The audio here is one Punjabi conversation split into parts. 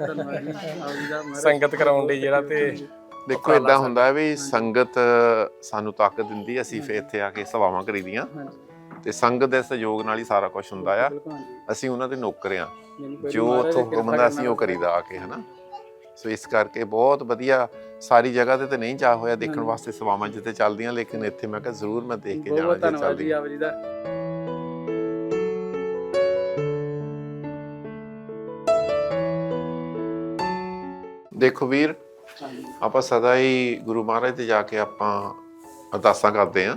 ਬਹੁਤ ਧੰਨਵਾਦ ਜੀ ਆਪ ਜੀ ਦਾ ਮਹਾਰਾਜ ਸੰਗਤ ਕਰਾਉਣ ਲਈ ਜਿਹੜਾ ਤੇ ਦੇਖੋ ਇਦਾਂ ਹੁੰਦਾ ਹੈ ਵੀ ਸੰਗਤ ਸਾਨੂੰ ਤਾਕਤ ਦਿੰਦੀ ਹੈ, ਅਸੀਂ ਫੇ ਇੱਥੇ ਆ ਕੇ ਸੇਵਾਵਾਂ ਕਰੀਦੀਆਂ। ਹਾਂਜੀ ਤੇ ਸੰਗਤ ਦੇ ਸਹਿਯੋਗ ਨਾਲ ਹੀ ਸਾਰਾ ਕੁਝ ਹੁੰਦਾ ਆ। ਬਿਲਕੁਲ ਹਾਂਜੀ ਅਸੀਂ ਉਹਨਾਂ ਦੇ ਨੌਕਰ ਆ। ਕੋਈ ਜੋ ਮਹਾਰਾਜ ਉੱਥੋਂ ਹੁੰਦਾ ਅਸੀਂ ਉਹ ਕਿਰਪਾ ਕਰੀਦਾ ਆ ਕੇ ਹਨਾ। ਸੋ ਇਸ ਕਰਕੇ ਬਹੁਤ ਵਧੀਆ ਸਾਰੀ ਜਗ੍ਹਾ ਤੇ ਤੇ ਨਹੀਂ ਜਾ ਹੋਇਆ ਦੇਖਣ ਹਾਂਜੀ। ਵਾਸਤੇ ਸੇਵਾਵਾਂ ਜਿੱਥੇ ਚੱਲਦੀਆਂ ਲੇਕਿਨ ਇੱਥੇ ਮੈਂ ਕਿਹਾ ਜ਼ਰੂਰ ਮੈਂ ਦੇਖ ਕੇ ਬਹੁਤ ਜਾਣਾ ਬਹੁਤ ਜੇ ਧੰਨਵਾਦ ਜੀ ਚੱਲਦੀ ਆਪ ਜੀ ਦਾ। ਦੇਖੋ ਵੀਰ ਆਪਾਂ ਸਦਾ ਹੀ ਗੁਰੂ ਮਹਾਰਾਜ ਤੇ ਜਾ ਕੇ ਆਪਾਂ ਅਰਦਾਸਾਂ ਕਰਦੇ ਆਂ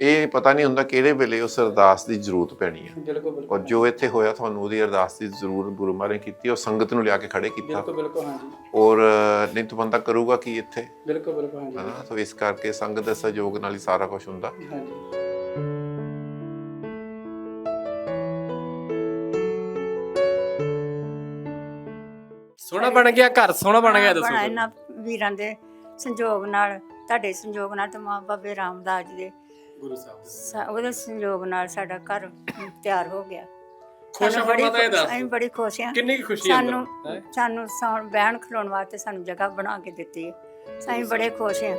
ਇਹ ਪਤਾ ਨਹੀਂ ਹੁੰਦਾ ਕਿਹੜੇ ਵੇਲੇ ਉਸ ਅਰਦਾਸ ਦੀ ਜ਼ਰੂਰਤ ਪੈਣੀ ਹੈ ਔਰ ਜੋ ਇੱਥੇ ਹੋਇਆ ਤੁਹਾਨੂੰ ਉਹਦੀ ਅਰਦਾਸ ਦੀ ਜ਼ਰੂਰ ਗੁਰੂ ਮਹਾਰਾਜ ਨੇ ਕੀਤੀ ਔਰ ਸੰਗਤ ਨੂੰ ਲਿਆ ਕੇ ਖੜੇ ਕੀਤਾ। ਬਿਲਕੁਲ ਬਿਲਕੁਲ ਹਾਂਜੀ। ਔਰ ਨਹੀਂ ਤਾਂ ਬੰਦਾ ਕਰੂਗਾ ਕੀ ਇੱਥੇ? ਬਿਲਕੁਲ ਬਿਲਕੁਲ ਹਾਂਜੀ। ਹਨਾ ਸੋ ਇਸ ਕਰਕੇ ਸੰਗਤ ਦੇ ਸਹਿਯੋਗ ਨਾਲ ਹੀ ਸਾਰਾ ਕੁਝ ਹੁੰਦਾ। ਹਾਂਜੀ। ਸੋਹਣਾ ਬਣ ਗਿਆ ਘਰ ਸੋਹਣਾ ਬਣ ਗਿਆ ਦੱਸੋ ਬਣਾ। ਇਹਨਾਂ ਵੀਰਾਂ ਦੇ ਸੰਯੋਗ ਨਾਲ ਤੁਹਾਡੇ ਸੰਯੋਗ ਨਾਲ ਤੇ ਮਾਂ ਬਾਬੇ ਰਾਮਦਾਸ ਜੀ ਦੇ ਗੁਰੂ ਸਾਹਿਬ ਦੇ। ਸ- ਉਹਦੇ ਸੰਯੋਗ ਨਾਲ ਸਾਡਾ ਘਰ ਤਿਆਰ ਹੋ ਗਿਆ ਖੁਸ਼ ਸਾਨੂੰ ਹੋ ਬੜੀ ਮਾਤਾ ਇਹ ਦੱਸ ਅਸੀਂ ਬੜੀ ਖੁਸ਼ ਹਾਂ ਕਿੰਨੀ ਕੁ ਖੁਸ਼ੀ ਅੰਦਰ ਸਾਨੂੰ ਹੈਂ? ਸਾਨੂੰ ਸੌਣ ਬਹਿਣ ਖਲੋਣ ਵਾਸਤੇ ਸਾਨੂੰ ਜਗ੍ਹਾ ਬਣਾ ਕੇ ਦਿੱਤੀ ਹੈ ਅਸੀਂ ਬੜੇ ਖੁਸ਼ ਹਾਂ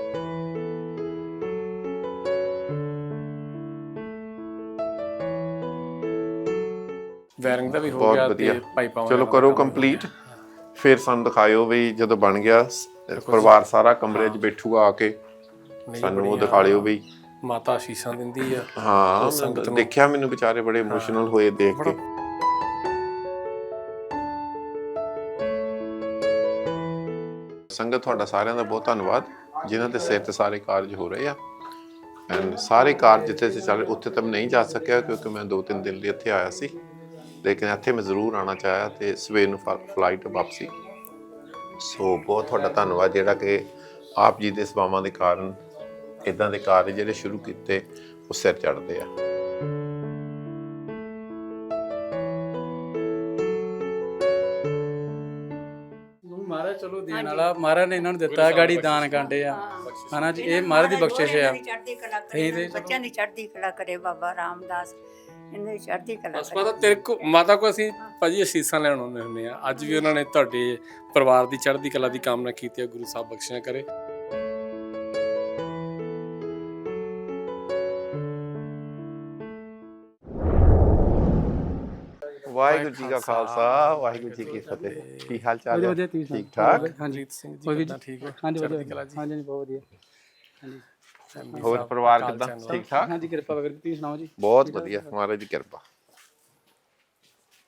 ਵਾਇਰਿੰਗ ਦਾ ਵੀ ਹੋ ਬਹੁਤ ਗਿਆ ਵਧੀਆ। ਤੇ ਪਾਈਪਾਂ ਚਲੋ ਕਰੋ ਕੰਪਲੀਟ ਫਿਰ ਸਾਨੂੰ ਦਿਖਾਇਓ ਵੀ ਜਦੋਂ ਬਣ ਗਿਆ ਪਰਿਵਾਰ ਸਾਰਾ ਕਮਰੇ 'ਚ ਬੈਠੂਗਾ ਆ ਕੇ। ਸਾਨੂੰ ਉਹ ਦਿਖਾ ਲਿਓ ਵੀ। ਮਾਤਾ ਆਸ਼ੀਸਾਂ ਦਿੰਦੀ ਆ। ਹਾਂ ਸੰਗਤ ਨੂੰ- ਦੇਖਿਆ ਮੈਨੂੰ ਵਿਚਾਰੇ ਬੜੇ ਇਮੋਸ਼ਨਲ ਹੋਏ ਦੇਖ ਕੇ। ਸੰਗਤ ਤੁਹਾਡਾ ਸਾਰਿਆਂ ਦਾ ਬਹੁਤ ਧੰਨਵਾਦ। ਜਿਨ੍ਹਾਂ ਦੇ ਸਿਰ ਤੇ ਸਾਰੇ ਕਾਰਜ ਹੋ ਰਹੇ ਆ। ਐਂਡ ਸਾਰੇ ਕਾਰਜ ਜਿੱਥੇ ਤੇ ਚੱਲ ਉੱਥੇ ਤਾਂ ਮੈਂ ਨਹੀਂ ਜਾ ਸਕਿਆ ਕਿਉਂਕਿ ਮੈਂ ਦੋ ਤਿੰਨ ਦਿਨ ਲਈ ਇੱਥੇ ਆਇਆ ਸੀ। ਲੇਕਿਨ ਇੱਥੇ ਮੈਂ ਜ਼ਰੂਰ ਆਣਾ ਚਾਹਿਆ ਤੇ ਸਵੇਰ ਨੂੰ ਫਲਾਈਟ ਵਾਪਸੀ। ਸੋ ਬਹੁਤ ਤੁਹਾਡਾ ਧੰਨਵਾਦ ਜਿਹੜਾ ਕਿ ਆਪ ਜੀ ਦੇ ਸੇਵਾਵਾਂ ਦੇ ਕਾਰਨ ਇਦਾਂ ਦੇ ਕਾਰਜ ਜਿਹੜੇ ਸ਼ੁਰੂ ਕੀਤੇ ਉਹ ਸਿਰ ਚੜਦੇ ਆ। ਮਹਾਰਾਜ ਚਲੋ ਦੇਣ ਵਾਲਾ ਮਹਾਰਾਜ ਨੇ ਇਹਨਾਂ ਨੂੰ ਦਿੱਤਾ ਗਾੜੀ ਦਾਨ ਕਾਂਡੇ ਆ। ਹਨਾ ਜੀ ਇਹ ਮਹਾਰਾਜ ਦੀ ਬਖਸ਼ਿਸ਼ ਆ। ਚੜ੍ਹਦੀ ਕਲਾ ਕਰੇ ਤੇ ਚਲੋ। ਬੱਚਿਆਂ ਦੀ ਚੜ੍ਹਦੀ ਕਲਾ ਕਰੇ ਬਾਬਾ ਰਾਮਦਾਸ। ਇਹਨਾਂ ਦੀ ਚੜ੍ਹਦੀ ਕਲਾ ਬਸ ਮਾਤਾ ਤੇਰੇ ਕੋ ਮਾਤਾ ਕੋ ਅਸੀਂ ਭਾਜੀ ਅਸੀਸਾਂ ਲੈਣ ਆਉਂਦੇ ਹੁੰਦੇ ਆ ਅੱਜ ਵੀ ਉਹਨਾਂ ਨੇ ਤੁਹਾਡੇ ਪਰਿਵਾਰ ਦੀ ਚੜ੍ਹਦੀ ਕਲਾ ਦੀ ਕਾਮਨਾ ਕੀਤੀ ਹੈ ਗੁਰੂ ਸਾਹਿਬ ਬਖਸ਼ਿਆ ਕਰੇ। ਵਾਹਿਗੁਰੂ ਜੀ ਕਾ ਖਾਲਸਾ ਵਾਹਿਗੁਰੂ ਜੀ ਕੀ ਫਤਿਹ। ਕੀ ਹਾਲ ਚਾਲ ਹੈ? ਠੀਕ ਠਾਕ? ਹਾਂਜੀ ਸਿੰਘ ਜੀ ਠੀਕ ਹੋ? ਵਧੀਆ। ਹਾਂਜੀ, ਬਹੁਤ ਵਧੀਆ। ਹਾਂਜੀ। ਹੋਰ ਪਰਿਵਾਰ ਕਿੱਦਾਂ। ਠੀਕ ਠਾਕ? ਹਾਂਜੀ ਕਿਰਪਾ ਵਗਰ ਤੁਸੀਂ ਸੁਣਾਓ ਜੀ? ਬਹੁਤ ਵਧੀਆ। ਮਹਾਰਾਜ ਦੀ ਕਿਰਪਾ।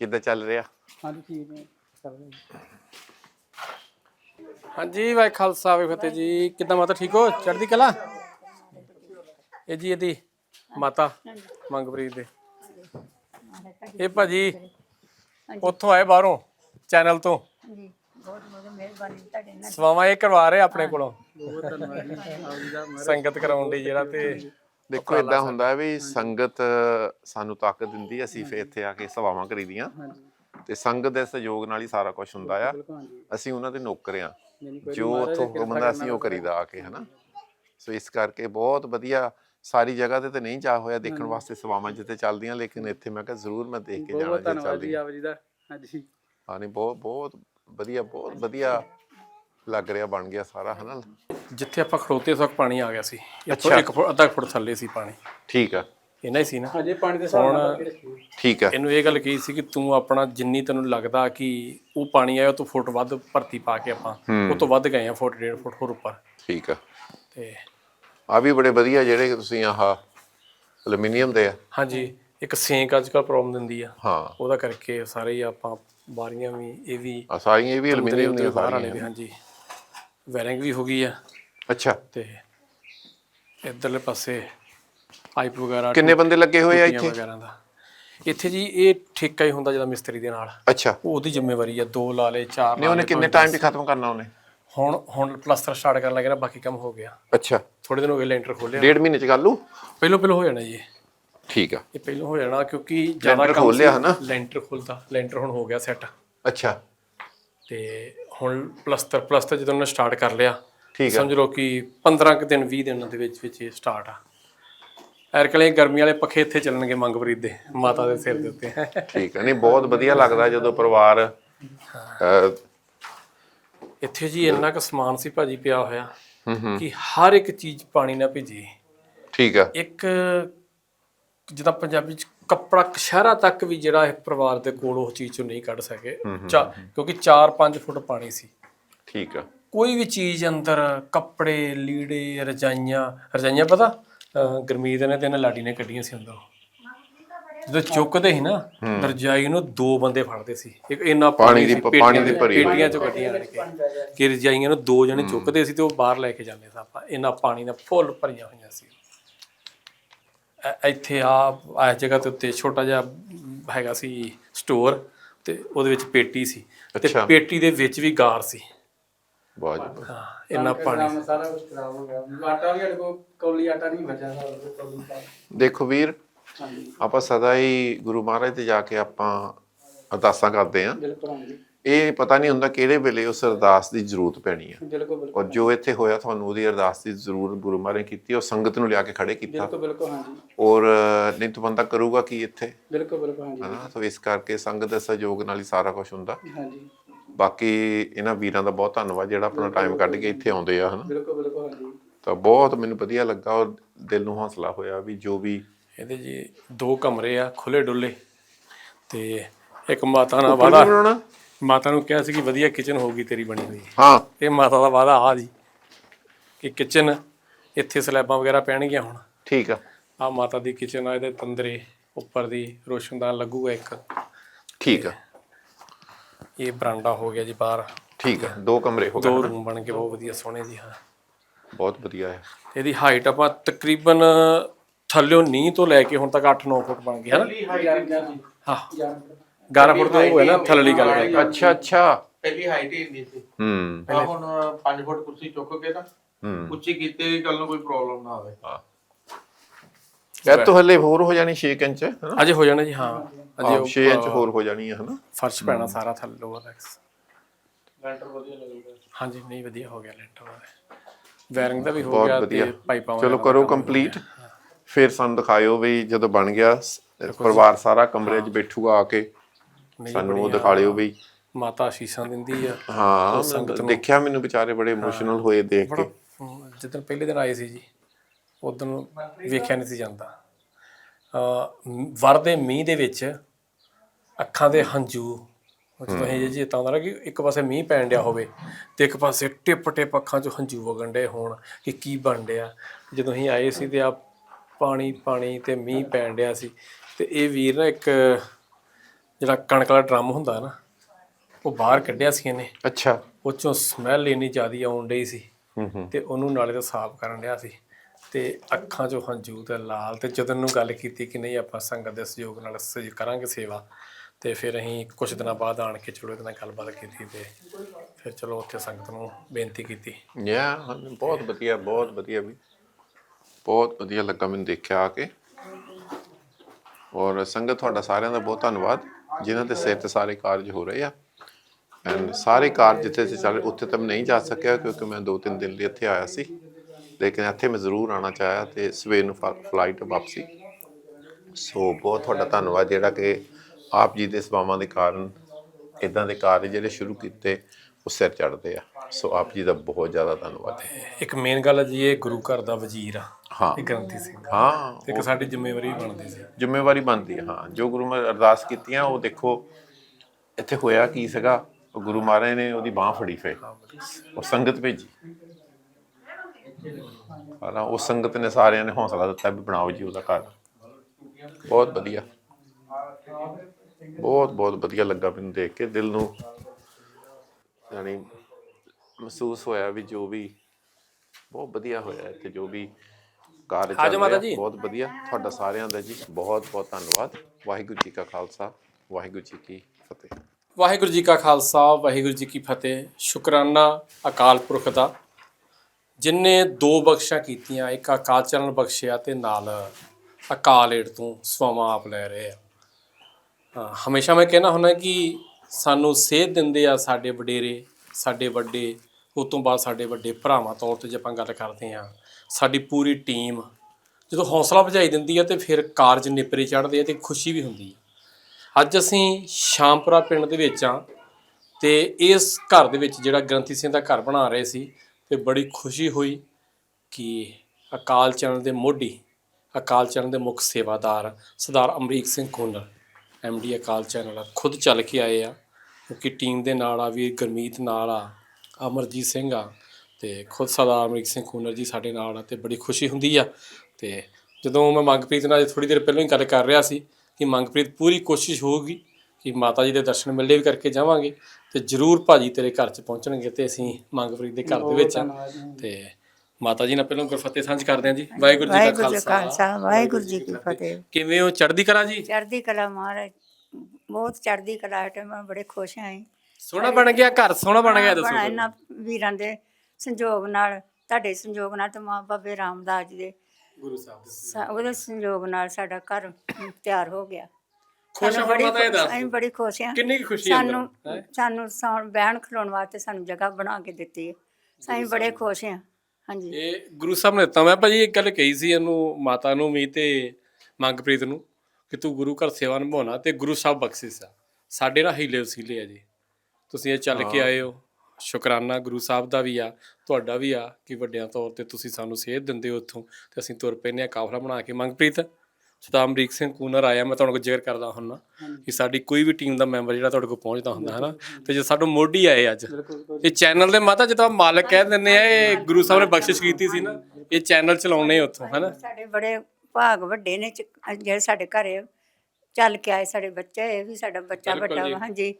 ਕਿੱਦਾਂ ਚੱਲ ਰਿਹਾ? ਹਾਂਜੀ ਠੀਕ ਨੇ ਚੱਲ ਰਿਹਾ ਜੀ। ਹਾਂਜੀ ਵਾਹਿ ਖਾਲਸਾ ਵਾਹਿ ਫਤਿਹ ਜੀ। ਕਿੱਦਾਂ ਮਾਤਾ ਠੀਕ ਹੋ? ਚੜ੍ਹਦੀ ਕਲਾ? ਇਹ ਜੀ ਇਹਦੀ ਮਾਤਾ ਮੰਗਪ੍ਰੀਤ ਦੇ। ਇਹ ਭਾਜੀ ਉੱਥੋਂ ਆਏ ਬਾਹਰੋਂ ਚੈਨਲ ਤੋਂ। ਬਹੁਤ ਬਹੁਤ ਮਿਹਰਬਾਨੀ ਤੁਹਾਡੇ ਨਾਲ। ਸਵਾਵਾਂ ਇਹ ਕਰਵਾ ਰਹੇ ਆਪਣੇ ਕੋਲੋਂ। ਬਹੁਤ ਧੰਨਵਾਦ ਜੀ। ਦਾ ਸੰਗਤ ਕਰਾਉਣ ਲਈ ਜਿਹੜਾ ਤੇ ਦੇਖੋ ਇਦਾਂ ਹੁੰਦਾ ਵੀ ਸੰਗਤ ਸਾਨੂੰ ਤਾਕਤ ਦਿੰਦੀ ਅਸੀਂ ਫੇ ਇੱਥੇ ਆ ਕੇ ਸੇਵਾਵਾਂ ਕਰੀਦੀਆਂ। ਤੇ ਸੰਗਤ ਦੇ ਸਹਿਯੋਗ ਨਾਲ ਹੀ ਸਾਰਾ ਕੁਝ ਹੁੰਦਾ ਆ। ਅਸੀਂ ਉਹਨਾਂ ਦੇ ਨੌਕਰ ਆ। ਜੋ ਦੀ ਉੱਥੋਂ ਹੁਕਮ ਹੁੰਦਾ ਅਸੀਂ ਉਹ ਕਰੀਦਾ ਆ ਕੇ ਹਨਾ। ਸੋ ਇਸ ਕਰਕੇ ਬਹੁਤ ਵਧੀਆ ਸਾਰੀ ਜਗ੍ਹਾ ਤੇ ਤੇ ਨਹੀਂ ਜਾ ਹੋਇਆ ਦੇਖਣ ਵਾਸਤੇ ਸੇਵਾਵਾਂ ਜਿੱਥੇ ਚੱਲਦੀਆਂ ਲੇਕਿਨ ਇੱਥੇ ਮੈਂ ਕਿਹਾ ਜ਼ਰੂਰ ਮੈਂ ਦੇਖ ਕੇ ਬਹੁਤ ਜਾਣਾ ਬਹੁਤ ਜੇ ਧੰਨਵਾਦ ਚੱਲਦੀ ਜੀ ਆਪ ਜੀ ਦਾ। ਹਾਂਜੀ। ਹਾਂ ਨਹੀਂ ਬਹੁਤ ਬਹੁਤ ਵਧੀਆ ਬਹੁਤ ਵਧੀਆ ਲੱਗ ਰਿਹਾ ਬਣ ਗਿਆ ਸਾਰਾ ਹਨਾ? ਜਿੱਥੇ ਆਪਾਂ ਖੜੋਤੇ ਵਕਤ ਪਾਣੀ ਆ ਗਿਆ ਸੀ। ਇੱਥੋਂ। ਇੱਕ ਫੁੱਟ ਅੱਧਾ ਫੁੱਟ ਥੱਲੇ ਸੀ ਪਾਣੀ। ਠੀਕ ਆ। ਇੰਨਾ ਹੀ ਸੀ ਨਾ? ਹਜੇ ਪਾਣੀ ਦੇ ਰੱਖੀ ਠੀਕ ਆ। ਇਹਨੂੰ ਇਹ ਗੱਲ ਕਹੀ ਸੀ ਕਿ ਤੂੰ ਆਪਣਾ ਜਿੰਨੀ ਤੈਨੂੰ ਲੱਗਦਾ ਕਿ ਉਹ ਪਾਣੀ ਆਇਆ ਤੋਂ ਫੁੱਟ ਵੱਧ ਭਰਤੀ ਪਾ ਕੇ ਆਪਾਂ ਉਹ ਤੋਂ ਵੱਧ ਗਏ ਆ ਫੁੱਟ ਡੇਢ ਫੁੱਟ ਹੋਰ ਉੱਪਰ। ਠੀਕ ਆ। ਤੇ ਆ ਵੀ ਬੜੇ ਵਧੀਆ ਜਿਹੜੇ ਤੁਸੀਂ ਆਹ ਐਲੂਮੀਨੀਅਮ ਦੇ ਆ। ਹਾਂਜੀ। ਇੱਕ ਸੇਂਕ ਅੱਜ ਕੱਲ੍ਹ ਪ੍ਰੋਬਲਮ ਦਿੰਦੀ ਆ। ਹਾਂ। ਉਹਦਾ ਕਰਕੇ ਸਾਰੇ ਹੀ ਆਪਾਂ ਬਾਰੀਆਂ ਵੀ ਇਹ ਵੀ ਆ ਸਾਰੀਆਂ ਇਹ ਵੀ ਐਲੂਮੀਨੀਅਮ ਦੀਆਂ ਬਾਹਰ ਵਾਲੇ ਵੀ ਸਾਰੀਆਂ ਹਾਂਜੀ। ਵਾਇਰਿੰਗ ਵੀ ਹੋ ਗਈ ਆ। ਅੱਛਾ। ਤੇ ਇਧਰਲੇ ਪਾਸੇ ਪਾਈਪ ਵਗੈਰਾ ਕਿੰਨੇ ਬੰਦੇ ਲੱਗੇ ਹੋਏ ਆ ਟੂਟੀਆਂ ਇੱਥੇ? ਵਗੈਰਾ ਦਾ। ਇੱਥੇ ਜੀ ਇਹ ਠੇਕਾ ਹੀ ਹੁੰਦਾ ਜਿਹਦਾ ਮਿਸਤਰੀ ਦੇ ਨਾਲ। ਅੱਛਾ। ਉਹ ਉਹਦੀ ਜ਼ਿੰਮੇਵਾਰੀ ਆ ਦੋ ਲਾ ਲਏ ਚਾਰ ਨਹੀਂ ਲਾ ਉਹਨੇ ਲਏ ਕਿੰਨੇ ਟਾਈਮ 'ਚ ਖਤਮ ਕਰਨਾ ਉਹਨੇ? ਹੁਣ ਹੁਣ ਪਲਸਟਰ ਸਟਾਰਟ ਕਰਨ ਲੱਗੇ ਨਾ ਬਾਕੀ ਕੰਮ ਹੋ ਗਿਆ। ਅੱਛਾ। ਥੋੜੇ ਦਿਨ ਹੋ ਗਏ ਲੈਂਟਰ ਖੋਲਿਆ ਡੇਢ ਮਹੀਨੇ 'ਚ ਕਰ ਲੂ ਪਹਿਲੋਂ ਪਹਿਲੋਂ ਹੋ ਜਾਣਾ ਜੀ ਇਹ। ਠੀਕ ਆ। ਇਹ ਪਹਿਲੋਂ ਹੋ ਜਾਣਾ ਕਿਉਂਕਿ ਜ਼ਿਆਦਾ ਕੰਮ ਖੋਲ ਲਿਆ। ਹਨਾ? ਲੈਂਟਰ ਖੁੱਲਦਾ ਲੈਂਟਰ ਹੁਣ ਹੋ ਗਿਆ ਸੈੱਟ ਅੱਛਾ। ਤੇ ਹੁਣ ਪਲਸਤਰ ਪਲਸਤਰ ਜਦੋਂ ਉਹਨੇ ਸਟਾਰਟ ਕਰ ਲਿਆ ਠੀਕ ਆ। ਸਮਝ ਲਓ ਕਿ 15 ਕੁ ਦਿਨ 20 ਦਿਨਾਂ ਦੇ ਵਿੱਚ ਵਿੱਚ ਇਹ ਸਟਾਰਟ ਆ। ਐਰਕਲੇ ਗਰਮੀ ਵਾਲੇ ਪੱਖੇ ਇੱਥੇ ਚੱਲਣਗੇ ਮੰਗਪ੍ਰੀਤ ਦੇ ਮਾਤਾ ਦੇ ਸਿਰ ਦੇ ਉੱਤੇ। ਠੀਕ ਆ। ਨਹੀਂ ਬਹੁਤ ਵਧੀਆ ਲੱਗਦਾ ਜਦੋਂ ਪਰਿਵਾਰ ਉੱਥੇ ਜੀ ਇੰਨਾ ਕੁ ਸਮਾਨ ਸੀ ਭਾਜੀ ਪਿਆ ਹੋਇਆ ਕਿ ਹਰ ਇੱਕ ਚੀਜ਼ ਪਾਣੀ ਨਾਲ ਭਿੱਜੀ। ਠੀਕ ਆ। ਇੱਕ ਜਿੱਦਾਂ ਪੰਜਾਬੀ ਚ ਕੱਪੜਾ ਕਸ਼ਹਿਰਾ ਤੱਕ ਵੀ ਜਿਹੜਾ ਇਹ ਪਰਿਵਾਰ ਦੇ ਕੋਲ ਉਹ ਚੀਜ਼ ਚੋਂ ਨਹੀਂ ਕੱਢ ਸਕੇ। ਚਾ- ਕਿਉਂਕਿ 4-5 ਫੁੱਟ ਪਾਣੀ ਸੀ। ਠੀਕ ਆ। ਕੋਈ ਵੀ ਚੀਜ਼ ਅੰਦਰ ਕੱਪੜੇ ਲੀੜੇ ਰਜਾਈਆਂ ਰਜਾਈਆਂ ਪਤਾ? ਗੁਰਮੀਤ ਨੇ ਤੇ ਇਹਨਾਂ ਲਾਡੀ ਨੇ ਕੱਢੀਆਂ ਸੀ ਅੰਦਰੋਂ। ਜਦੋਂ ਚੁੱਕਦੇ ਸੀ ਨਾ ਰਜਾਈ ਨੂੰ ਦੋ ਬੰਦੇ ਫੜਦੇ ਸੀ। ਇੱਕ ਇੰਨਾ ਪਾਣੀ ਦੀ- ਪਾਣੀ ਦੀ ਭਰੀ। ਪੇਟੀਆਂ ਚੋਂ ਕੱਢੀਆਂ ਆਣ ਕੇ ਕਿ ਰਜਾਈਆਂ ਨੂੰ ਦੋ ਜਣੇ ਚੁੱਕਦੇ ਸੀ ਤੇ ਉਹ ਬਾਹਰ ਲੈ ਕੇ ਜਾਂਦੇ ਸੀ ਆਪਾਂ। ਇੰਨਾ ਪਾਣੀ ਨਾਲ ਫੁੱਲ ਭਰੀਆਂ ਹੋਈਆਂ ਸੀ। ਇ- ਇੱਥੇ ਆ ਆ ਜਗ੍ਹਾ ਤੇ ਉੱਤੇ ਛੋਟਾ ਜਿਹਾ ਹੈਗਾ ਸੀ ਸਟੋਰ ਤੇ ਉਹਦੇ ਵਿੱਚ ਪੇਟੀ ਸੀ। ਤੇ ਅੱਛਾ। ਪੇਟੀ ਦੇ ਵਿੱਚ ਵੀ ਗਾਰ ਸੀ। ਬਹੁਤ ਜੀ। ਹਾਂ ਇੰਨਾ ਪਾਣੀ ਸਾਰਾ ਕੁਝ ਖਰਾਬ ਹੋ ਗਿਆ। ਆਟਾ ਵੀ ਸਾਡੇ ਕੋਲ ਕੌਲੀ ਆਟਾ ਨਹੀਂ ਬਚਿਆ ਸਾਡੇ ਕੋਲ ਕੌਲੀ ਦਾ ਦੇਖੋ ਵੀਰ ਹਾਂਜੀ। ਆਪਾਂ ਸਦਾ ਹੀ ਗੁਰੂ ਮਹਾਰਾਜ ਤੇ ਜਾ ਕੇ ਆਪਾਂ ਅਰਦਾਸਾਂ ਕਰਦੇ ਆਂ ਬਿਲਕੁਲ ਹਾਂਜੀ। ਇਹ ਪਤਾ ਨਹੀਂ ਹੁੰਦਾ ਕਿਹੜੇ ਵੇਲੇ ਉਸ ਅਰਦਾਸ ਦੀ ਜ਼ਰੂਰਤ ਪੈਣੀ ਆ। ਬਿਲਕੁਲ ਬਿਲਕੁਲ। ਔਰ ਜੋ ਇੱਥੇ ਹੋਇਆ ਤੁਹਾਨੂੰ ਉਹਦੀ ਅਰਦਾਸ ਦੀ ਜ਼ਰੂਰ ਗੁਰੂ ਮਹਾਰਾਜ ਨੇ ਕੀਤੀ ਔਰ ਸੰਗਤ ਨੂੰ ਲਿਆ ਕੇ ਖੜੇ ਕੀਤਾ। ਬਿਲਕੁਲ ਬਿਲਕੁਲ ਹਾਂਜੀ। ਔਰ ਨਹੀਂ ਤਾਂ ਬੰਦਾ ਕਰੂਗਾ ਕੀ ਇੱਥੇ? ਬਿਲਕੁਲ ਬਿਲਕੁਲ ਹਾਂਜੀ। ਹਨਾ ਤਾਂ ਇਸ ਕਰਕੇ ਸੰਗਤ ਦੇ ਸਹਿਯੋਗ ਨਾਲ ਹੀ ਸਾਰਾ ਕੁਝ ਹੁੰਦਾ। ਹਾਂਜੀ। ਬਾਕੀ ਇਹਨਾਂ ਵੀਰਾਂ ਦਾ ਬਹੁਤ ਧੰਨਵਾਦ ਜਿਹੜਾ ਆਪਣਾ ਟਾਈਮ ਕੱਢ ਕੇ ਇੱਥੇ ਆਉਂਦੇ ਆ ਹਨਾ। ਬਿਲਕੁਲ ਬਿਲਕੁਲ ਹਾਂਜੀ। ਤਾਂ ਬਹੁਤ ਮੈਨੂੰ ਵਧੀਆ ਲੱਗਾ ਔਰ ਦਿਲ ਨੂੰ ਹੌਸਲਾ ਹੋਇਆ ਵੀ ਜੋ ਵੀ ਇਹਦੇ ਜੀ ਦੋ ਕਮਰੇ ਆ ਖੁੱਲੇ ਡੁੱਲੇ ਤੇ ਇੱਕ ਮਾਤਾ ਨਾਲ ਵਾਦਾ ਮਾਤਾ ਨੂੰ ਕਿਹਾ ਸੀ ਕਿ ਵਧੀਆ ਕਿਚਨ ਹੋਊਗੀ ਤੇਰੀ ਬਣੀ ਹੋਈ। ਹਾਂ। ਇਹ ਮਾਤਾ ਦਾ ਵਾਦਾ ਆ ਜੀ ਕਿ ਕਿਚਨ ਇੱਥੇ ਸਲੈਬਾਂ ਵਗੈਰਾ ਪੈਣਗੀਆਂ ਹੁਣ। ਠੀਕ ਆ। ਆ ਮਾਤਾ ਦੀ ਕਿਚਨ ਆ ਇਹਦੇ ਤੰਦਰੇ ਉੱਪਰ ਦੀ ਰੋਸ਼ਨਦਾਨ ਲੱਗੂਗਾ ਇੱਕ। ਠੀਕ ਆ। ਇਹ ਬਰਾਂਡਾ ਹੋ ਗਿਆ ਜੀ ਬਾਹਰ। ਠੀਕ ਆ ਦੋ ਕਮਰੇ ਹੋ ਗਏ। ਦੋ ਰੂਮ ਬਣ ਕੇ ਬਹੁਤ ਵਧੀਆ ਸੋਹਣੇ ਜੀ ਹਾਂ। ਬਹੁਤ ਵਧੀਆ ਹੈ। ਇਹਦੀ ਹਾਈਟ ਆਪਾਂ ਤਕਰੀਬਨ ਥੱਲਿਓਂ ਨੀਂਹ ਤੋਂ ਲੈ ਕੇ ਹੁਣ ਤੱਕ 8-9 ਫੁੱਟ ਬਣ ਗਈ ਹੈ ਨਾ? ਹਾਂ। 11 ਫੁੱਟ ਤੋਂ ਹੋਇਆ ਨਾ ਥੱਲੜੀ ਗੱਲ ਕਰ ਅੱਛਾ ਅੱਛਾ। ਪਹਿਲੀ ਹਾਈਟ ਹੀ ਇੰਨੀ ਸੀ। ਹੂੰ। ਆ ਹੁਣ 5 ਫੁੱਟ ਕੁਰਸੀ ਚੁੱਕ ਕੇ ਨਾ ਹੂੰ। ਉੱਚੀ ਕੀਤੇ ਵੀ ਕੱਲ ਨੂੰ ਕੋਈ ਪ੍ਰੋਬਲਮ ਨਾ ਆਵੇ। ਇਹ ਤੋਂ ਹੱਲੇ ਹੋਰ ਹੋ ਜਾਣੀ 6 ਇੰਚ ਹਨਾ ਅਜੇ ਹੋ ਜਾਣਾ ਜੀ ਹਾਂ। ਅਜੇ ਹਾਂ ਉਹ, 6 ਇੰਚ ਹੋਰ ਹੋ ਜਾਣੀ ਹੈ ਹਨਾ? ਫਰਸ਼ ਪੈਣਾ ਸਾਰਾ ਥੱਲੇ ਲੋਅਰ ਲੈਕਸ ਲੈਂਟਰ ਵਧੀਆ ਲੱਗੂਗਾ ਹਾਂਜੀ ਨਹੀਂ ਵਧੀਆ ਹੋ ਗਿਆ ਲੈਂਟਰ ਦਾ ਵਾਇਰਿੰਗ ਦਾ ਵੀ ਹੋ ਬਹੁਤ ਗਿਆ ਵਧੀਆ। ਤੇ ਪਾਈਪਾਂ ਚਲੋ ਕਰੋ ਕੰਪਲੀਟ ਫਿਰ ਸਾਨੂੰ ਦਿਖਾਇਓ ਵੀ ਜਦੋਂ ਬਣ ਗਿਆ ਸ- ਪਰਿਵਾਰ ਸਾਰਾ ਕਮਰੇ 'ਚ ਬੈਠੂਗਾ ਆ ਕੇ। ਸਾਨੂੰ ਉਹ ਦਿਖਾ ਲਿਓ ਵੀ। ਮਾਤਾ ਆਸ਼ੀਸਾਂ ਦਿੰਦੀ ਆ ਹਾਂ ਦੇਖਿਆ ਮੈਨੂੰ ਵਿਚਾਰੇ ਬੜੇ ਇਮੋਸ਼ਨਲ ਹੋਏ ਦੇਖ ਕੇ। ਜਿੱਦਣ ਪਹਿਲੇ ਦਿਨ ਆਏ ਸੀ ਜੀ ਉਦੋਂ ਵੇਖਿਆ ਨਹੀਂ ਸੀ ਜਾਂਦਾ। ਅ ਵਰਦੇ ਮੀਂਹ ਦੇ ਵਿੱਚ ਅੱਖਾਂ ਦੇ ਹੰਝੂ ਜਦੋਂ ਇਹ ਜੀ ਤਾਂ ਹੁੰਦਾ ਕਿ ਇੱਕ ਪਾਸੇ ਮੀਂਹ ਪੈਣ ਡਿਆ ਹੋਵੇ ਤੇ ਇੱਕ ਪਾਸੇ ਟਿਪ ਟਿਪ ਅੱਖਾਂ 'ਚੋਂ ਹੰਝੂ ਵਗਣ ਡੇ ਹੋਣ ਕਿ ਕੀ ਬਣ ਡਿਆ। ਜਦੋਂ ਅਸੀਂ ਆਏ ਸੀ ਤੇ ਆ ਪਾਣੀ ਪਾਣੀ ਤੇ ਮੀਂਹ ਪੈਣ ਡਿਆ ਸੀ ਤੇ ਇਹ ਵੀਰ ਨਾ ਇੱਕ ਜਿਹੜਾ ਕਣਕ ਵਾਲਾ ਡਰਮ ਹੁੰਦਾ ਨਾ ਉਹ ਬਾਹਰ ਕੱਢਿਆ ਸੀ ਇਹਨੇ। ਅੱਛਾ। ਉਹ ਚੋਂ ਸਮੈਲ ਇੰਨੀ ਜ਼ਿਆਦੀ ਆਉਣ ਡਈ ਸੀ ਹੂੰ ਹੂੰ। ਤੇ ਉਹਨੂੰ ਨਾਲੇ ਤੋਂ ਸਾਫ਼ ਕਰਨ ਡਿਆ ਸੀ ਤੇ ਅੱਖਾਂ 'ਚੋਂ ਹੰਝੂ ਤੇ ਲਾਲ ਤੇ ਜਦੋਂ ਨੂੰ ਗੱਲ ਕੀਤੀ ਕਿ ਨਹੀਂ ਆਪਾਂ ਸੰਗਤ ਦੇ ਸਹਿਯੋਗ ਨਾਲ ਸਹਿ ਕਰਾਂਗੇ ਸੇਵਾ। ਤੇ ਫਿਰ ਅਸੀਂ ਕੁਝ ਦਿਨਾਂ ਬਾਅਦ ਆਣ ਕੇ ਚਲੋ ਇਹਦੇ ਨਾਲ ਗੱਲਬਾਤ ਕੀਤੀ ਤੇ ਫਿਰ ਚਲੋ ਉੱਥੇ ਸੰਗਤ ਨੂੰ ਬੇਨਤੀ ਕੀਤੀ। ਯਾ ਬਹੁਤ ਵਧੀਆ ਬਹੁਤ ਵਧੀਆ ਵੀ। ਬਹੁਤ ਵਧੀਆ ਲੱਗਾ ਮੈਨੂੰ ਦੇਖਿਆ ਆ ਕੇ। ਔਰ ਸੰਗਤ ਤੁਹਾਡਾ ਸਾਰਿਆਂ ਦਾ ਬਹੁਤ ਧੰਨਵਾਦ। ਜਿਨ੍ਹਾਂ ਦੇ ਸਿਰ ਤੇ ਸਾਰੇ ਕਾਰਜ ਹੋ ਰਹੇ ਆ। ਐਂਡ ਸਾਰੇ ਕਾਰਜ ਜਿੱਥੇ ਤੇ ਚੱਲ ਉੱਥੇ ਤਾਂ ਮੈਂ ਨਹੀਂ ਜਾ ਸਕਿਆ ਕਿਉਂਕਿ ਮੈਂ ਦੋ ਤਿੰਨ ਦਿਨ ਲਈ ਇੱਥੇ ਆਇਆ ਸੀ। ਲੇਕਿਨ ਇੱਥੇ ਮੈਂ ਜ਼ਰੂਰ ਆਣਾ ਚਾਹਿਆ ਤੇ ਸਵੇਰ ਨੂੰ ਫਲਾਈਟ ਵਾਪਸੀ। ਸੋ ਬਹੁਤ ਤੁਹਾਡਾ ਧੰਨਵਾਦ ਜਿਹੜਾ ਕਿ ਆਪ ਜੀ ਦੇ ਸੇਵਾਵਾਂ ਦੇ ਕਾਰਨ ਇਦਾਂ ਦੇ ਕਾਰਜ ਜਿਹੜੇ ਸ਼ੁਰੂ ਕੀਤੇ। ਉਹ ਸਿਰ ਚੜਦੇ ਆ। ਸੋ ਆਪ ਜੀ ਦਾ ਬਹੁਤ ਜ਼ਿਆਦਾ ਧੰਨਵਾਦ। ਹੈ ਇੱਕ ਮੇਨ ਗੱਲ ਹੈ ਜੀ ਇਹ ਗੁਰੂ ਘਰ ਦਾ ਵਜ਼ੀਰ ਆ। ਹਾਂ। ਇਹ ਗ੍ਰੰਥੀ ਸਿੰਘ ਹਾਂ ਇੱਕ ਸਾਡੀ ਜ਼ਿੰਮੇਵਾਰੀ ਬਣਦੀ ਸੀ। ਜ਼ਿੰਮੇਵਾਰੀ ਬਣਦੀ ਹੈ। ਜੋ ਗੁਰੂ ਮਹਾਰਾਜ ਅਰਦਾਸ ਕੀਤੀਆਂ ਉਹ ਦੇਖੋ ਇੱਥੇ ਹੋਇਆ ਕੀ ਸੀਗਾ? ਗੁਰੂ ਮਹਾਰਾਜ ਨੇ ਉਹਦੀ ਬਾਹ ਫੜੀ ਫੇ ਉਹ ਸੰਗਤ ਭੇਜੀ। ਹਾਂ ਉਹ ਸੰਗਤ ਨੇ ਸਾਰਿਆਂ ਨੇ ਹੌਸਲਾ ਦਿੱਤਾ ਵੀ ਬਣਾਓ ਜੀ ਉਹਦਾ ਘਰ। ਬਹੁਤ ਵਧੀਆ। ਬਹੁਤ ਬਹੁਤ ਵਧੀਆ ਲੱਗਾ ਮੈਨੂੰ ਦੇਖ ਕੇ। ਦਿਲ ਨੂੰ ਯਾਨੀ ਮਹਿਸੂਸ ਹੋਇਆ ਵੀ ਜੋ ਵੀ ਬਹੁਤ ਵਧੀਆ ਹੋਇਆ ਇੱਥੇ ਜੋ ਵੀ ਕਾਰਜ ਚੱਲ ਰਿਹਾ। ਬਹੁਤ ਵਧੀਆ। ਤੁਹਾਡਾ ਸਾਰਿਆਂ ਦਾ ਜੀ ਬਹੁਤ ਬਹੁਤ ਧੰਨਵਾਦ। ਵਾਹਿਗੁਰੂ ਜੀ ਕਾ ਖਾਲਸਾ ਵਾਹਿਗੁਰੂ ਜੀ ਕੀ ਫਤਿਹ। ਵਾਹਿਗੁਰੂ ਜੀ ਕਾ ਖਾਲਸਾ ਵਾਹਿਗੁਰੂ ਜੀ ਕੀ ਫਤਿਹ। ਸ਼ੁਕਰਾਨਾ ਅਕਾਲ ਪੁਰਖ ਦਾ। ਜਿਨਨੇ ਦੋ ਬਖਸ਼ਾਂ ਕੀਤੀਆਂ ਇੱਕ ਅਕਾਲ ਚਰਨ ਬਖਸ਼ਿਆ ਤੇ ਨਾਲ ਅਕਾਲ ਏੜ ਤੋਂ ਸਵਾਮਾ ਆਪ ਲੈ ਰਹੇ ਆ। ਹਮੇਸ਼ਾ ਮੈਂ ਕਹਿਣਾ ਹੁੰਦਾ ਕਿ ਸਾਨੂੰ ਸੇਧ ਦਿੰਦੇ ਆ ਸਾਡੇ ਵਡੇਰੇ, ਸਾਡੇ ਵੱਡੇ ਉਸ ਤੋਂ ਬਾਅਦ ਸਾਡੇ ਵੱਡੇ ਭਰਾਵਾਂ ਤੌਰ ਤੇ ਜੇ ਆਪਾਂ ਗੱਲ ਕਰਦੇ ਆ ਸਾਡੀ ਪੂਰੀ ਟੀਮ ਜਦੋਂ ਹੌਸਲਾ ਵਜਾਈ ਦਿੰਦੀ ਆ ਤੇ ਫਿਰ ਕਾਰਜ ਨਿਪਰੇ ਚੜ੍ਹਦੇ ਆ ਤੇ ਖੁਸ਼ੀ ਵੀ ਹੁੰਦੀ ਆ। ਅੱਜ ਅਸੀਂ ਸ਼ਾਮਪੁਰਾ ਪਿੰਡ ਦੇ ਵਿੱਚ ਆ ਤੇ ਇਸ ਘਰ ਦੇ ਵਿੱਚ ਜਿਹੜਾ ਗ੍ਰੰਥੀ ਸਿੰਘ ਦਾ ਘਰ ਬਣਾ ਰਹੇ ਸੀ ਤੇ ਬੜੀ ਖੁਸ਼ੀ ਹੋਈ ਕਿ ਅਕਾਲ ਚਰਨ ਦੇ ਮੋਢੀ, ਅਕਾਲ ਚਰਨ ਦੇ ਮੁੱਖ ਸੇਵਾਦਾਰ ਸਰਦਾਰ ਅਮਰੀਕ ਸਿੰਘ ਕੋਨਰ ਐਮਡੀ ਅਕਾਲ ਚੈਨਲ ਖੁਦ ਚੱਲ ਕੇ ਆਏ ਆ ਕਿਉਂਕਿ ਟੀਮ ਦੇ ਨਾਲ ਆ ਵੀ ਗੁਰਮੀਤ ਨਾਲ ਆ ਅਮਰਜੀਤ ਸਿੰਘ ਆ ਤੇ ਖੁਦ ਸਰਦਾਰ ਅਮਰੀਕ ਸਿੰਘ ਕੋਨਰ ਜੀ ਸਾਡੇ ਨਾਲ ਆ ਤੇ ਬੜੀ ਖੁਸ਼ੀ ਹੁੰਦੀ ਆ ਤੇ ਜਦੋਂ ਮੈਂ ਮੰਗਪ੍ਰੀਤ ਨਾਲ ਥੋੜੀ ਦੇਰ ਪਹਿਲਾਂ ਹੀ ਗੱਲ ਕਰ ਰਿਹਾ ਸੀ ਕਿ ਮੰਗਪ੍ਰੀਤ ਪੂਰੀ ਕੋਸ਼ਿਸ਼ ਹੋਊਗੀ ਕਿ ਮਾਤਾ ਜੀ ਦੇ ਦਰਸ਼ਨ ਮੇਲੇ ਵੀ ਕਰਕੇ ਜਾਵਾਂਗੇ ਤੇ ਜਰੂਰ ਭਾਜੀ ਤੇਰੇ ਘਰ 'ਚ ਪਹੁੰਚਣਗੇ ਤੇ ਅਸੀਂ ਮੰਗਪ੍ਰੀਤ ਦੇ ਘਰ ਦੇ ਵਿੱਚ ਆ ਤੇ ਮਾਤਾ ਜੀ ਨਾਲ ਪਹਿਲਾਂ ਗੁਰਫਤਿਹ ਸਾਂਝ ਕਰਦੇ ਹਾਂ ਜੀ। ਵਾਹਿਗੁਰੂ ਜੀ ਵਾਹਿਗੁਰੂ ਜੀ ਕਾ ਖਾਲਸਾ। ਵਾਹਿਗੁਰੂ ਜੀ ਕੀ ਫਤਿਹ। ਕਿਵੇਂ ਹੋ? ਚੜ੍ਹਦੀ ਕਲਾ ਜੀ? ਚੜ੍ਹਦੀ ਕਲਾ ਮਹਾਰਾਜ ਬਹੁਤ ਚੜ੍ਹਦੀ ਕਲਾ ਹੈ ਤੇ ਮੈਂ ਬੜੇ ਖੁਸ਼ ਹਾਂ। ਸੋਹਣਾ ਬਣ ਗਿਆ ਘਰ ਸੋਹਣਾ ਬਣ ਗਿਆ ਦੱਸੋ ਇਹਨਾਂ ਵੀਰਾਂ ਦੇ ਸੰਯੋਗ ਨਾਲ ਤੁਹਾਡੇ ਸੰਯੋਗ ਨਾਲ ਤੇ ਮਾਂ ਬਾਬੇ ਰਾਮਦਾਸ ਜੀ ਦੇ ਗੁਰੂ ਸਾਹਿਬ ਉਹਦੇ ਸੰਯੋਗ ਨਾਲ ਸਾਡਾ ਘਰ ਤਿਆਰ ਹੋ ਗਿਆ। ਖੁਸ਼ ਸਾਨੂੰ ਹੋ ਬੜੀ ਮਾਤਾ ਇਹ ਦੱਸ। ਅਸੀਂ ਬੜੀ ਖੁਸ਼ ਹਾਂ। ਕਿੰਨੀ ਖੁਸ਼ੀ ਸਾਨੂੰ ਸਾਨੂੰ ਬਹਿਣ ਖਲੋਣ ਵਾਸਤੇ ਸਾਨੂੰ ਜਗ੍ਹਾ ਬਣਾ ਕੇ ਦਿੱਤੀ ਹੈ। ਅਸੀਂ ਬੜੇ ਖੁਸ਼ ਹਾਂ। ਹਾਂਜੀ। ਇਹ ਗੁਰੂ ਸਾਹਿਬ ਨੇ ਦਿੱਤਾ। ਮੈਂ ਭਾਜੀ ਇੱਕ ਗੱਲ ਕਹੀ ਸੀ ਇਹਨੂੰ ਮਾਤਾ ਨੂੰ ਵੀ ਤੇ ਮੰਗਪ੍ਰੀਤ ਨੂੰ ਕਿ ਤੂੰ ਗੁਰੂ ਘਰ ਸੇਵਾ ਨਿਭਾਉਣਾ ਤੇ ਗੁਰੂ ਸਾਹਿਬ ਬਖਸ਼ਿਸ਼ ਆ। ਸਾਡੇ ਨਾਲ ਹੀਲੇ ਵਸੀਲੇ ਆ ਜੀ। ਤੁਸੀਂ ਇਹ ਚੱਲ ਕੇ ਆਏ ਹੋ। ਸ਼ੁਕਰਾਨਾ ਗੁਰੂ ਸਾਹਿਬ ਦਾ ਵੀ ਆ ਤੁਹਾਡਾ ਵੀ ਆ ਕਿ ਵੱਡਿਆਂ ਤੌਰ ਤੇ ਤੁਸੀਂ ਸਾਨੂੰ ਸੇਧ ਦਿੰਦੇ ਹੋ ਉੱਥੋਂ ਤੇ ਅਸੀਂ ਤੁਰ ਪੈਨੇ ਆ ਕਾਫਲਾ ਬਣਾ ਕੇ। ਮੰਗਪ੍ਰੀਤ ਸਤਾ ਅਮਰੀਕ ਸਿੰਘ ਕੂਨਰ ਆਇਆ ਮੈਂ ਤੁਹਾਨੂੰ ਕੋਲ ਜ਼ਿਕਰ ਕਰਦਾ ਹੁੰਨਾ ਕਿ ਸਾਡੀ ਕੋਈ ਵੀ ਟੀਮ ਦਾ ਮੈਂਬਰ ਜਿਹੜਾ ਤੁਹਾਡੇ ਕੋਲ ਪਹੁੰਚਦਾ ਹੁੰਦਾ ਹੈ ਨਾ ਤੇ ਜੇ ਸਾਡੇ ਮੋਢੀ ਆਏ ਅੱਜ ਇਹ ਚੈਨਲ ਦੇ ਮਾਤਾ ਜਿੱਦਾਂ ਮਾਲਕ ਕਹਿ ਦਿੰਦੇ ਆ ਇਹ ਗੁਰੂ ਸਾਹਿਬ ਨੇ ਬਖਸ਼ਿਸ਼ ਕੀਤੀ ਸੀ ਨਾ ਇਹ ਚੈਨਲ ਚਲਾਉਣੇ ਉੱਥੋਂ ਹੈ ਨਾ ਸਾਡੇ ਬੜੇ ਭਾਗ ਵੱਡੇ ਨੇ ਜਿਹੜੇ ਸਾਡੇ ਘਰੇ ਚੱਲ ਕੇ ਆਏ ਸਾਡੇ ਬੱਚੇ ਇਹ ਵੀ ਸਾਡਾ ਬੱਚਾ ਵੱਡਾ ਹਾਂਜੀ।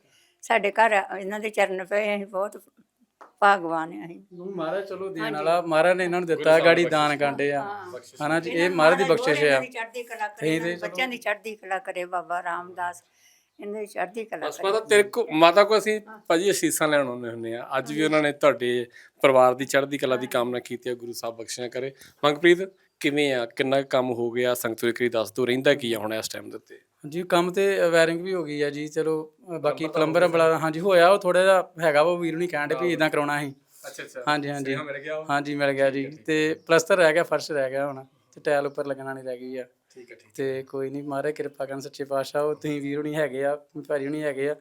ਸਾਡੇ ਘਰ ਇਹਨਾਂ ਦੇ ਚਰਨ ਪਏ ਅਸੀਂ ਬਹੁਤ ਭਾਗਵਾਨ ਹਾਂ ਅਸੀਂ। ਮਹਾਰਾਜ ਚਲੋ ਦੇਣ ਵਾਲਾ ਮਹਾਰਾਜ ਨੇ ਇਹਨਾਂ ਨੂੰ ਦਿੱਤਾ ਗਾੜੀ ਦਾਨ ਕਾਂਡੇ ਆ। ਹਨਾ ਜੀ ਇਹ ਮਹਾਰਾਜ ਦੀ ਬਖਸ਼ਿਸ਼ ਆ। ਚੜ੍ਹਦੀ ਕਲਾ ਕਰੇ ਬੱਚਿਆਂ ਦੀ ਚੜ੍ਹਦੀ ਕਲਾ ਕਰੇ ਬਾਬਾ ਰਾਮਦਾਸ ਇਹਨਾਂ ਦੀ ਚੜ੍ਹਦੀ ਕਲਾ ਬਸ ਮਾਤਾ ਤੇਰੇ ਕੋ ਮਾਤਾ ਕੋ ਅਸੀਂ ਭਾਜੀ ਅਸੀਸਾਂ ਲੈਣ ਆਉਂਦੇ ਹੁੰਦੇ ਆ। ਅੱਜ ਵੀ ਉਹਨਾਂ ਨੇ ਤੁਹਾਡੇ ਪਰਿਵਾਰ ਦੀ ਚੜ੍ਹਦੀ ਕਲਾ ਦੀ ਕਾਮਨਾ ਕੀਤੀ ਹੈ ਗੁਰੂ ਸਾਹਿਬ ਬਖਸ਼ਿਆ ਕਰੇ। ਮੰਗਪ੍ਰੀਤ ਕਿਵੇਂ ਆ? ਕਿੰਨਾ ਕੁ ਕੰਮ ਹੋ ਗਿਆ? ਸੰਗਤ ਨੂੰ ਇੱਕ ਵਾਰੀ ਦੱਸ ਦੋ ਰਹਿੰਦਾ ਕੀ ਆ ਹੁਣ ਇਸ ਟਾਈਮ ਦੇ ਉੱਤੇ? ਜੀ ਕੰਮ ਤੇ ਵਾਇਰਿੰਗ ਵੀ ਹੋ ਗਈ ਆ ਜੀ ਚਲੋ ਅ, ਬਾਕੀ ਪਲੰਬਰ ਬੜਾ ਹਾਂਜੀ ਹੋਇਆ ਉਹ ਥੋੜਾ ਜਿਹਾ ਹੈਗਾ ਵਾ ਵੀਰ ਨਹੀਂ ਕਹਿਣ ਦੇ ਵੀ ਇਦਾਂ ਕਰਾਉਣਾ ਸੀ। ਅੱਛਾ ਅੱਛਾ। ਹਾਂਜੀ ਹਾਂਜੀ। ਮਿਲ ਗਿਆ ਹਾਂਜੀ ਮਿਲ ਗਿਆ ਜੀ। ਤੇ ਪਲਸਤਰ ਰਹਿ ਗਿਆ ਫਰਸ਼ ਰਹਿ ਗਿਆ ਹੁਣ ਤੇ ਟਾਇਲ ਉੱਪਰ ਲੱਗਣਾ ਨਹੀਂ ਰਹਿ ਗਈ ਆ। ਠੀਕ ਹੈ ਠੀਕ ਤੇ ਕੋਈ ਨਹੀਂ ਮਹਾਰਾਜ ਕਿਰਪਾ ਕਰਨ ਸੱਚੇ ਪਾਤਸ਼ਾਹ ਉਹ ਤੁਸੀਂ ਵੀਰ ਹੁਣੀ ਹੈਗੇ ਆ ਭਾਰੀ ਹੁਣੀ ਹੈਗੇ ਆ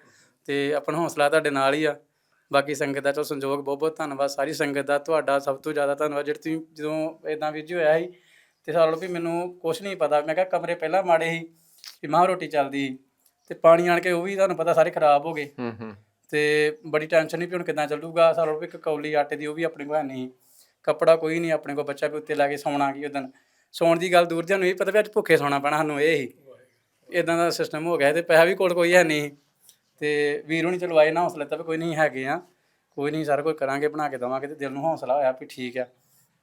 ਤੇ ਆਪਣਾ ਹੌਸਲਾ ਤੁਹਾਡੇ ਨਾਲ ਹੀ ਆ। ਬਾਕੀ ਸੰਗਤ ਦਾ ਚੋ ਸੰਜੋਗ ਬਹੁਤ ਬਹੁਤ ਧੰਨਵਾਦ। ਸਾਰੀ ਸੰਗਤ ਦਾ ਤੁਹਾਡਾ ਸਭ ਤੋਂ ਜ਼ਿਆਦਾ ਧੰਨਵਾਦ। ਜਿਹੜੇ ਤੁਸੀਂ ਜਦੋਂ ਇਦਾਂ ਵੀਰ ਜੀ ਹੋਇਆ ਸੀ ਤੇ ਸਾਲ ਵੀ ਮੈਨੂੰ ਕੁਝ ਨਹੀਂ ਪਤਾ। ਮੈਂ ਕਿਹਾ ਕਮਰੇ ਪਹਿਲਾਂ ਮਾੜੇ ਸੀ ਵੀ ਮਾਂ ਰੋਟੀ ਚੱਲਦੀ ਸੀ ਤੇ ਪਾਣੀ ਆਣ ਕੇ ਉਹ ਵੀ ਤੁਹਾਨੂੰ ਪਤਾ ਸਾਰੇ ਖਰਾਬ ਹੋ ਗਏ। ਹੂੰ ਹੂੰ। ਤੇ ਬੜੀ ਟੈਨਸ਼ਨ ਨਹੀਂ ਵੀ ਹੁਣ ਕਿੱਦਾਂ ਚੱਲੂਗਾ। ਸਾਲ ਵੀ ਇੱਕ ਕੌਲੀ ਆਟੇ ਦੀ ਉਹ ਵੀ ਆਪਣੇ ਕੋਲ ਹੈ ਨਹੀਂ ਕੱਪੜਾ ਕੋਈ ਨਹੀਂ ਆਪਣੇ ਕੋਲ ਬੱਚਾ ਵੀ ਉੱਤੇ ਲਾ ਕੇ ਸੌਣਾ ਕੀ ਉਦੋਂ ਸੌਣ ਦੀ ਗੱਲ ਦੂਰ ਜਾਨੂੰ ਇਹ ਪਤਾ ਵੀ ਅੱਜ ਭੁੱਖੇ ਸੌਣਾ ਪੈਣਾ ਸਾਨੂੰ ਇਹ ਹੀ ਇਦਾਂ ਦਾ ਸਿਸਟਮ ਹੋ ਗਿਆ ਤੇ ਪੈਸਾ ਵੀ ਕੋਲ ਕੋਈ ਹੈ ਨਹੀਂ ਤੇ ਵੀਰ ਹੁਣੀ ਚਲੋ ਆਏ ਨਾ ਹੌਸਲਾ ਤਾਂ ਵੀ ਕੋਈ ਨਹੀਂ ਹੈਗੇ ਆ। ਕੋਈ ਨਹੀਂ ਸਾਰਾ ਕੁਝ ਕਰਾਂਗੇ ਬਣਾ ਕੇ ਦਵਾਂਗੇ ਤੇ ਦਿਲ ਨੂੰ ਹੌਸਲਾ ਹੋਇਆ ਵੀ ਠੀਕ ਆ।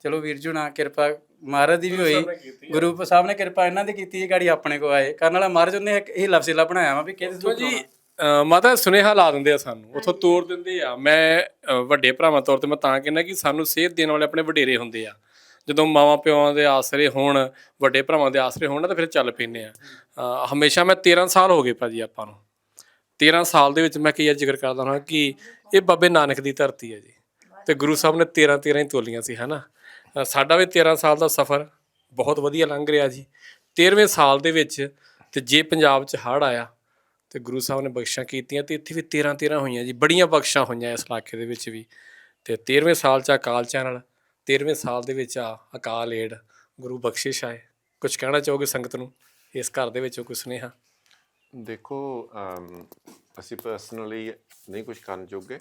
ਚਲੋ ਵੀਰ ਜੀ ਨਾਲ ਕਿਰਪਾ ਮਹਾਰਾਜ ਦੀ ਵੀ ਹੋਈ। ਗੁਰੂ ਸਾਹਿਬ ਨੇ ਕਿਰਪਾ ਇਹਨਾਂ ਦੀ ਕੀਤੀ ਹੈ ਗਾੜੀ ਆਪਣੇ ਕੋ ਆਏ। ਕਰਨ ਵਾਲਾ ਮਹਾਰਾਜ ਉਹਨੇ ਇੱਕ ਇਹ ਲਫ਼ਜ਼ੀਲਾ ਬਣਾਇਆ ਵਾ ਵੀ ਕਿਹਦੇ ਤੋਂ ਜੀ ਮਾਤਾ ਸੁਨੇਹਾ ਲਾ ਦਿੰਦੇ ਆ ਸਾਨੂੰ ਉਥੋਂ ਤੋੜ ਦਿੰਦੇ ਆ। ਮੈਂ ਵੱਡੇ ਭਰਾਵਾਂ ਤੌਰ ਤੇ ਮੈਂ ਤਾਂ ਕਹਿੰਦਾ ਕਿ ਸਾਨੂੰ ਸੇਧ ਦੇਣ ਵਾਲੇ ਆਪਣੇ ਵਡੇਰੇ ਹੁੰਦੇ ਆ। ਜਦੋਂ ਮਾਵਾਂ ਪਿਓਾਂ ਦੇ ਆਸਰੇ ਹੋਣ ਵੱਡੇ ਭਰਾਵਾਂ ਦੇ ਆਸਰੇ ਹੋਣ ਨਾ ਤਾਂ ਫਿਰ ਚੱਲ ਪੈਨੇ ਆ। ਹਮੇਸ਼ਾ ਮੈਂ 13 ਸਾਲ ਹੋ ਗਏ ਭਾਜੀ ਆਪਾਂ ਨੂੰ। 13 ਸਾਲ ਦੇ ਵਿੱਚ ਮੈਂ ਕਈ ਵਾਰ ਜ਼ਿਕਰ ਕਰਦਾ ਹਾਂ ਕਿ ਇਹ ਬਾਬੇ ਨਾਨਕ ਦੀ ਧਰਤੀ ਹੈ ਜੀ। ਤੇ ਗੁਰੂ ਸਾਹਿਬ ਨੇ 13 13 ਹੀ ਤੋਲੀਆਂ ਸੀ ਹਨਾ ਸਾਡਾ ਵੀ 13 ਸਾਲ ਦਾ ਸਫ਼ਰ ਬਹੁਤ ਵਧੀਆ ਲੰਘ ਰਿਹਾ ਜੀ। 13ਵੇਂ ਸਾਲ ਦੇ ਵਿੱਚ ਤੇ ਜੇ ਪੰਜਾਬ 'ਚ ਹੜ੍ਹ ਆਇਆ ਤੇ ਗੁਰੂ ਸਾਹਿਬ ਨੇ ਬਖਸ਼ਾਂ ਕੀਤੀਆਂ ਤੇ ਇੱਥੇ ਵੀ 13 13 ਹੋਈਆਂ ਜੀ ਬੜੀਆਂ ਬਖਸ਼ਾਂ ਹੋਈਆਂ ਇਸ ਇਲਾਕੇ ਦੇ ਵਿੱਚ ਵੀ। ਤੇ 13ਵੇਂ ਸਾਲ 'ਚ ਅਕਾਲ ਚੈਨਲ 13ਵੇਂ ਸਾਲ ਦੇ ਵਿੱਚ ਆ ਅਕਾਲ ਏਡ ਗੁਰੂ ਬਖਸ਼ਿਸ਼ ਆਏ। ਕੁਝ ਕਹਿਣਾ ਚਾਹੋਗੇ ਸੰਗਤ ਨੂੰ ਇਸ ਘਰ ਦੇ ਵਿੱਚੋਂ ਕੋਈ ਸੁਨੇਹਾ? ਦੇਖੋ ਅਸੀਂ ਪਰਸਨਲੀ ਨਹੀਂ ਕੁਝ ਕਰਨ ਜੋਗੇ।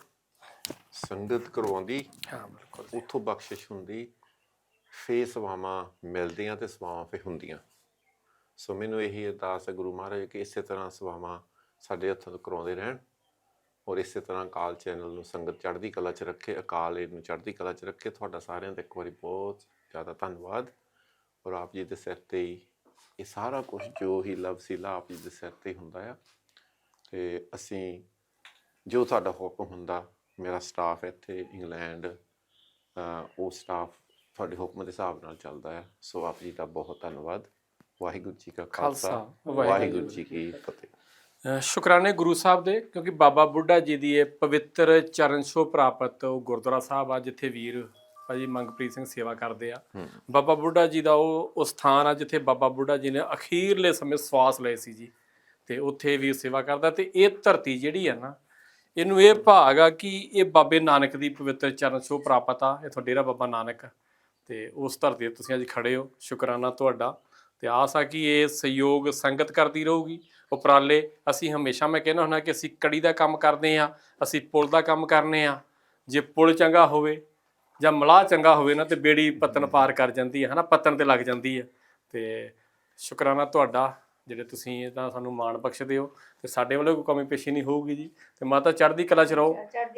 ਸੰਗਤ ਕਰਵਾਉਂਦੀ ਹਾਂ ਬਿਲਕੁਲ ਉਥੋਂ ਬਖਸ਼ਿਸ਼ ਹੁੰਦੀ ਫੇ ਸਵਾਵਾਂ ਮਿਲਦੀਆਂ ਤੇ ਸਵਾਵਾਂ ਫੇ ਹੁੰਦੀਆਂ। ਸੋ ਮੈਨੂੰ ਇਹੀ ਅਰਦਾਸ ਹੈ ਗੁਰੂ ਮਹਾਰਾਜ ਕਿ ਇਸੇ ਤਰ੍ਹਾਂ ਸਵਾਵਾਂ ਸਾਡੇ ਹੱਥੋਂ ਤੋਂ ਕਰਾਉਂਦੇ ਰਹਿਣ ਔਰ ਇਸੇ ਤਰ੍ਹਾਂ ਅਕਾਲ ਚੈਨਲ ਨੂੰ, ਸੰਗਤ ਚੜ੍ਹਦੀ ਕਲਾ 'ਚ ਰੱਖੇ, ਅਕਾਲ ਇਹਨੂੰ ਚੜ੍ਹਦੀ ਕਲਾ 'ਚ ਰੱਖੇ। ਤੁਹਾਡਾ ਸਾਰਿਆਂ ਦਾ ਇੱਕ ਵਾਰੀ ਬਹੁਤ ਜ਼ਿਆਦਾ ਧੰਨਵਾਦ ਔਰ ਆਪ ਜੀ ਦੇ ਸਿਰ ਤੇ ਇਹ ਸਾਰਾ ਕੁਝ ਜੋ ਹੀ ਲਵਸੀਲਾ ਆਪ ਜੀ ਦੇ ਸਿਰ ਤੇ ਹੁੰਦਾ ਆ। ਤੇ ਅਸੀਂ ਜੋ ਤੁਹਾਡਾ ਹੁਕਮ ਹੁੰਦਾ, ਮੇਰਾ ਸਟਾਫ ਇੱਥੇ ਇੰਗਲੈਂਡ ਉਹ ਸਟਾਫ ਤੁਹਾਡੇ ਹੁਕਮ ਦੇ ਹਿਸਾਬ ਨਾਲ ਚੱਲਦਾ ਹੈ ਸੋ ਆਪ ਜੀ ਦਾ ਬਹੁਤ ਧੰਨਵਾਦ। ਵਾਹਿਗੁਰੂ ਜੀ ਕਾ ਖਾਲਸਾ ਵਾਹਿਗੁਰੂ ਜੀ ਕੀ ਫਤਿਹ। ਸ਼ੁਕਰਾਨੇ ਗੁਰੂ ਸਾਹਿਬ ਦੇ ਕਿਉਂਕਿ ਬਾਬਾ ਬੁੱਢਾ ਜੀ ਦੀ ਇਹ ਪਵਿੱਤਰ ਚਰਨ ਛੋਹ ਪ੍ਰਾਪਤ ਉਹ ਗੁਰਦੁਆਰਾ ਸਾਹਿਬ ਆ ਜਿੱਥੇ ਵੀਰ ਭਾਜੀ ਮੰਗਪ੍ਰੀਤ ਸਿੰਘ ਸੇਵਾ ਕਰਦੇ ਆ। ਬਾਬਾ ਬੁੱਢਾ ਜੀ ਦਾ ਉਹ ਉਹ ਸਥਾਨ ਆ ਜਿੱਥੇ ਬਾਬਾ ਬੁੱਢਾ ਜੀ ਨੇ ਅਖੀਰਲੇ ਸਮੇਂ ਸਵਾਸ ਲਏ ਸੀ ਜੀ। ਤੇ ਉੱਥੇ ਵੀ ਸੇਵਾ ਕਰਦਾ ਤੇ ਇਹ ਧਰਤੀ ਜਿਹੜੀ ਆ ਨਾ ਇਹਨੂੰ ਇਹ ਭਾਗ ਆ ਕਿ ਇਹ ਬਾਬੇ ਨਾਨਕ ਦੀ ਪਵਿੱਤਰ ਚਰਨ ਛੋਹ ਪ੍ਰਾਪਤ ਆ। ਇਥੋਂ ਡੇਰਾ ਬਾਬਾ ਨਾਨਕ ਤੇ ਉਸ ਧਰਤੀ ਤੇ ਤੁਸੀਂ ਅੱਜ ਖੜੇ ਹੋ। ਸ਼ੁਕਰਾਨਾ ਤੁਹਾਡਾ। ਤੇ ਆਸ ਆ ਕਿ ਇਹ ਸਹਿਯੋਗ ਸੰਗਤ ਕਰਦੀ ਰਹੂਗੀ। ਉਪਰਾਲੇ ਅਸੀਂ ਹਮੇਸ਼ਾ ਮੈਂ ਕਹਿੰਦਾ ਹੁੰਦਾ ਕਿ ਅਸੀਂ ਕੜੀ ਦਾ ਕੰਮ ਕਰਦੇ ਆ ਅਸੀਂ ਪੁਲ ਦਾ ਕੰਮ ਕਰਨੇ ਆ ਜੇ ਪੁਲ ਚੰਗਾ ਹੋਵੇ ਜਾਂ ਮਲਾਹ ਚੰਗਾ ਹੋਵੇ ਨਾ ਤੇ ਬੇੜੀ ਪਤਨ ਪਾਰ ਕਰ ਜਾਂਦੀ ਹੈ ਹਨਾ? ਪਤਨ ਤੇ ਲੱਗ ਜਾਂਦੀ ਹੈ। ਤੇ ਸ਼ੁਕਰਾਨਾ ਤੁਹਾਡਾ ਜਿਹੜੇ ਤੁਸੀਂ ਇਹਦਾ ਸਾਨੂੰ ਮਾਣ ਬਖਸ਼ਦੇ ਹੋ। ਤੇ ਸਾਡੇ ਵੱਲੋਂ ਕੋਈ ਕਮੀ ਪੇਸ਼ੀ ਨਹੀਂ ਹੋਊਗੀ ਜੀ। ਤੇ ਮਾਤਾ ਚੜ੍ਹਦੀ ਕਲਾ ਚ ਰਹੋ।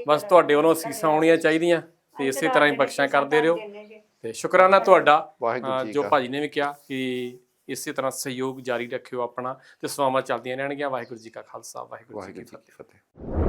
ਬਸ ਤੁਹਾਡੇ ਵੱਲੋਂ ਅਸੀਸਾਂ ਆਉਣੀਆਂ ਚਾਹੀਦੀਆਂ। ਤੇ ਇਸੇ ਤਰ੍ਹਾਂ ਹੀ ਬਖਸ਼ਾਂ ਕਰਦੇ ਰਹੋ। ਤੇ ਸ਼ੁਕਰਾਨਾ ਤੁਹਾਡਾ ਜੀ ਭਾਜੀ ਨੇ ਵੀ ਕਿਹਾ ਕਿ ਇਸੇ ਤਰ੍ਹਾਂ ਸਹਿਯੋਗ ਜਾਰੀ ਰੱਖਿਓ ਆਪਣਾ ਤੇ ਸੇਵਾਵਾਂ ਚੱਲਦੀਆਂ ਰਹਿਣਗੀਆਂ। ਵਾਹਿਗੁਰੂ ਜੀ ਕਾ ਖਾਲਸਾ ਵਾਹਿਗੁਰੂ ਜੀ ਕੀ ਫਤਿਹ।